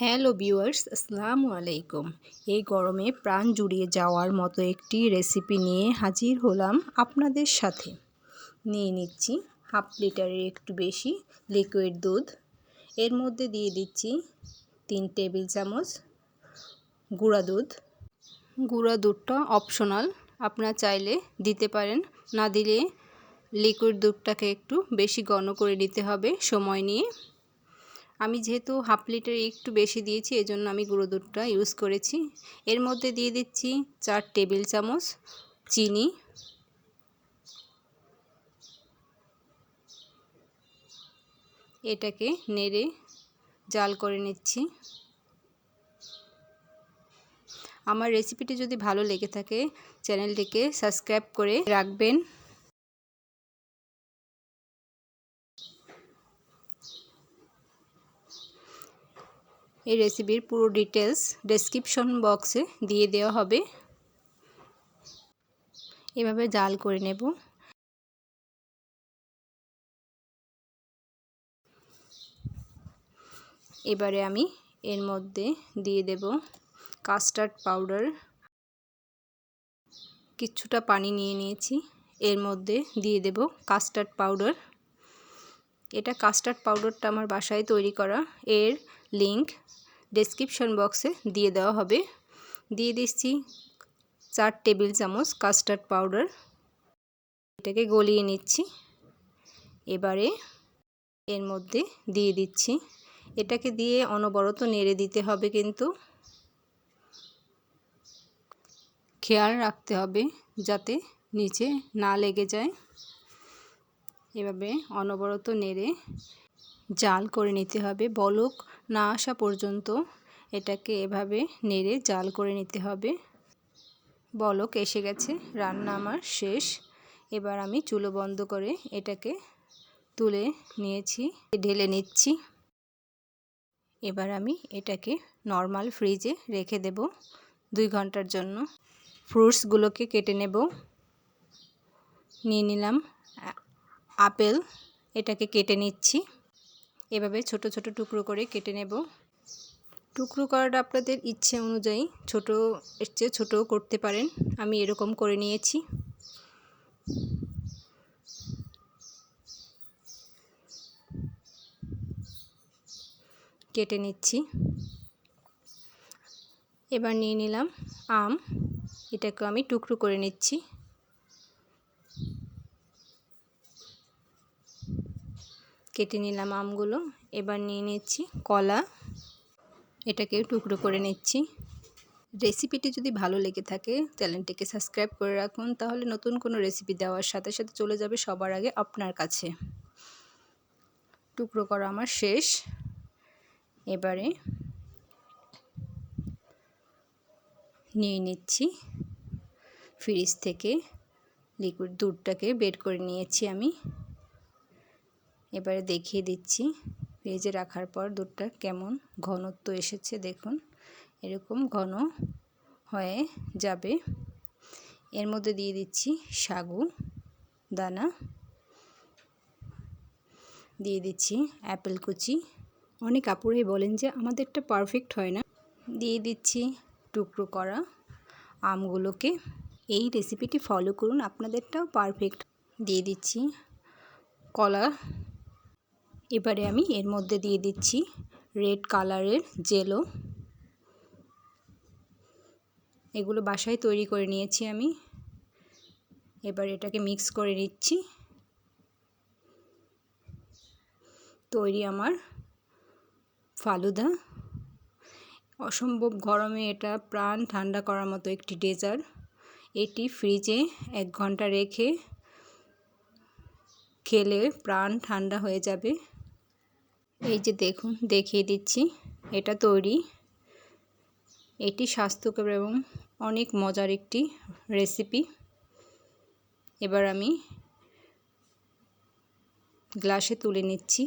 Hello viewers, আসসালামু আলাইকুম। এই গরমে প্রাণ জুড়িয়ে যাওয়ার মতো একটি রেসিপি নিয়ে হাজির হলাম আপনাদের সাথে। নিয়ে নিচ্ছি হাফ লিটারের একটু বেশি লিকুইড দুধ। এর মধ্যে দিয়ে দিচ্ছি তিন টেবিল চামচ গুঁড়া দুধ। গুঁড়া দুধটা অপশনাল আপনারা চাইলে দিতে পারেন। না দিলে লিকুইড দুধটাকে একটু বেশি ঘন করে নিতে হবে সময় নিয়ে। আমি যেহেতু হাফ লিটার একটু বেশি দিয়েছি, এজন্য আমি গুঁড়ো দুধটা ইউজ করেছি। এর মধ্যে দিয়ে দিচ্ছি চার টেবিল চামচ চিনি। এটাকে নেড়ে জাল করে নিচ্ছি। আমার রেসিপিটি যদি ভালো লেগে থাকে চ্যানেলটিকে সাবস্ক্রাইব করে রাখবেন। এই রেসিপির পুরো ডিটেলস ডেসক্রিপশন বক্সে দিয়ে দেওয়া হবে। এভাবে জাল করে নেব। এবারে আমি এর মধ্যে দিয়ে দেব কাস্টার্ড পাউডার কিছুটা পানি নিয়ে নিয়েছি। এর মধ্যে দিয়ে দেব কাস্টার্ড পাউডার এটা কাস্টার্ড পাউডারটা আমার বাসায় তৈরি করা। এর লিংক ডেসক্রিপশন বক্সে দিয়ে দেওয়া হবে। দিয়ে দিচ্ছি চার টেবিল চামচ কাস্টার্ড পাউডার এটাকে গলিয়ে নিচ্ছি। এবারে এর মধ্যে দিয়ে দিচ্ছি। এটাকে দিয়ে অনবরত নেড়ে দিতে হবে কিন্তু। খেয়াল রাখতে হবে যাতে নিচে না লেগে যায়। এভাবে অনবরত নেড়ে জাল করে নিতে হবে। বলক না আসা পর্যন্ত এটাকে এভাবে নেড়ে জাল করে নিতে হবে। বলক এসে গেছে, রান্না আমার শেষ। এবার আমি চুলো বন্ধ করে এটাকে তুলে নিয়েছি, ঢেলে নিচ্ছি। এবার আমি এটাকে নর্মাল ফ্রিজে রেখে দেব দুই ঘণ্টার জন্য। ফ্রুটসগুলোকে কেটে নেব। নিয়ে নিলাম আপেল, এটাকে কেটে নিচ্ছি। এভাবে ছোট ছোট টুকরো করে কেটে নেব। টুকরো করাটা আপনাদের ইচ্ছে অনুযায়ী ছোট, এর চেয়ে ছোটোও করতে পারেন। আমি এরকম করে নিয়েছি। কেটে নিচ্ছি। এবার নিয়ে নিলাম আম। এটাকে আমি টুকরো করে নিচ্ছি। কেটে নিলাম আমগুলো। এবার নিয়ে নিচ্ছি কলা। এটাকে টুকরো করে নিচ্ছি। রেসিপিটি যদি ভালো লেগে থাকে, চ্যানেলটিকে সাবস্ক্রাইব করে রাখুন। তাহলে নতুন কোনো রেসিপি দেওয়ার সাথে সাথে চলে যাবে সবার আগে আপনার কাছে। টুকরো করা আমার শেষ। এবারে নিয়ে নিচ্ছি ফ্রিজ থেকে লিকুইড দুধটাকে বের করে নিয়েছি আমি। এবারে দেখিয়ে দিচ্ছি। ফ্রিজে রাখার পর দুধটা কেমন ঘনত্ব এসেছে দেখুন। এরকম ঘন হয়ে যাবে। এর মধ্যে দিয়ে দিচ্ছি সাগু, দানা। দিয়ে দিচ্ছি অ্যাপেল কুচি। অনেক কাপড়ে বলেন যে আমাদেরটা পারফেক্ট হয় না। দিয়ে দিচ্ছি টুকরো করা আমগুলোকে। এই রেসিপিটি ফলো করুন, আপনাদেরটাও পারফেক্ট। দিয়ে দিচ্ছি কলা এবারে আমি এর মধ্যে দিয়ে দিচ্ছি রেড কালারের জেলো। এগুলো বাসায় তৈরি করে নিয়েছি আমি। এবার এটাকে মিক্স করে নিচ্ছি। তৈরি আমার ফালুদা। অসম্ভব গরমে এটা প্রাণ ঠান্ডা করার মতো একটি ডেজার্ট। এটি ফ্রিজে এক ঘণ্টা রেখে খেলে প্রাণ ঠান্ডা হয়ে যাবে। এই যে দেখুন, দেখিয়ে দিচ্ছি। এটা তৈরি। এটি স্বাস্থ্যকর এবং অনেক মজার একটি রেসিপি এবার আমি গ্লাসে তুলে নিচ্ছি।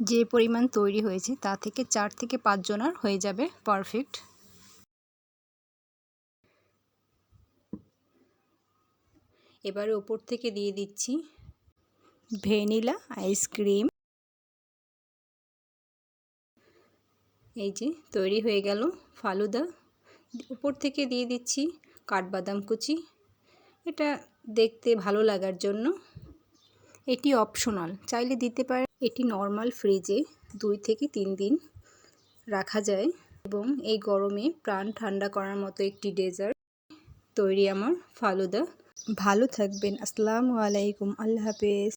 যে পরিমাণ তৈরি হয়েছে, তা থেকে চার থেকে পাঁচজনার হয়ে যাবে পারফেক্ট এবারে ওপর থেকে দিয়ে দিচ্ছি ভ্যানিলা আইসক্রিম। এই যে তৈরি হয়ে গেল ফালুদা। উপর থেকে দিয়ে দিচ্ছি কাঠবাদাম কুচি। এটা দেখতে ভালো লাগার জন্য। এটি অপশনাল চাইলে দিতে পারে এটি নর্মাল ফ্রিজে দুই থেকে তিন দিন রাখা যায় এবং এই গরমে প্রাণ ঠান্ডা করার মতো একটি ডেজার্ট তৈরি আমার ফালুদা। ভালো থাকবেন। আসসালামু আলাইকুম। আল্লাহ হাফেজ।